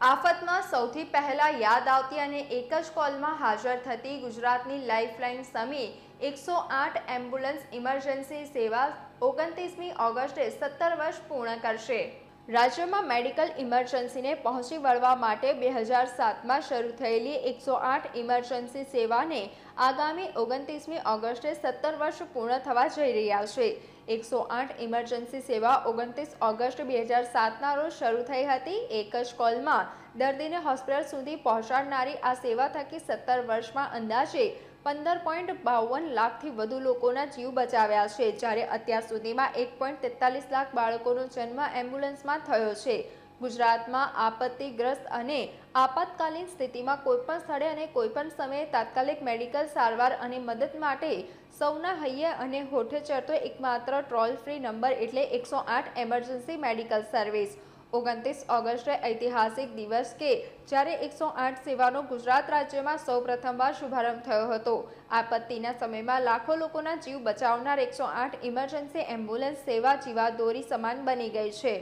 આફતમાં સૌથી પહેલા યાદ આવતી અને એક જ કોલમાં હાજર થતી ગુજરાતની લાઇફલાઇન સમી એકસો આઠ એમ્બ્યુલન્સ ઇમરજન્સી સેવા ઓગણત્રીસમી ઓગસ્ટે સત્તર વર્ષ પૂર્ણ કરશે. રાજ્યમાં મેડિકલ ઇમરજન્સીને પહોંચી વળવા માટે બે હજાર સાતમાં શરૂ થયેલી એકસો આઠ ઇમરજન્સી સેવાને આગામી ઓગણત્રીસમી ઓગસ્ટે સત્તર વર્ષ પૂર્ણ થવા જઈ રહ્યા છે. એકસો આઠ ઇમરજન્સી સેવા ઓગણત્રીસ ઓગસ્ટ બે હજાર સાતના રોજ શરૂ થઈ હતી. એક જ કોલમાં દર્દીને હોસ્પિટલ સુધી પહોંચાડનારી આ સેવા થકી સત્તર વર્ષમાં અંદાજે પંદર પોઈન્ટ બાવન લાખથી વધુ લોકોના જીવ બચાવ્યા છે, જ્યારે અત્યાર સુધીમાં એક પોઈન્ટ તેતાલીસ લાખ બાળકોનો જન્મ એમ્બ્યુલન્સમાં થયો છે. ગુજરાતમાં આપત્તિગ્રસ્ત અને આપાતકાલીન સ્થિતિમાં કોઈપણ સ્થળે અને કોઈપણ સમયે તાત્કાલિક મેડિકલ સારવાર અને મદદ માટે સૌના હૈયે અને હોઠે ચડતો એકમાત્ર ટ્રોલ ફ્રી નંબર એટલે એકસો આઠ એમરજન્સી મેડિકલ સર્વિસ. ઓગણત્રીસ ઓગસ્ટે ઐતિહાસિક દિવસ કે જ્યારે એકસો આઠ સેવાનો ગુજરાત રાજ્યમાં સૌ પ્રથમવાર શુભારંભ થયો હતો. આપત્તિના સમયમાં લાખો લોકોના જીવ બચાવનાર એકસો આઠ ઇમરજન્સી એમ્બ્યુલન્સ સેવા જીવાદોરી સમાન બની ગઈ છે.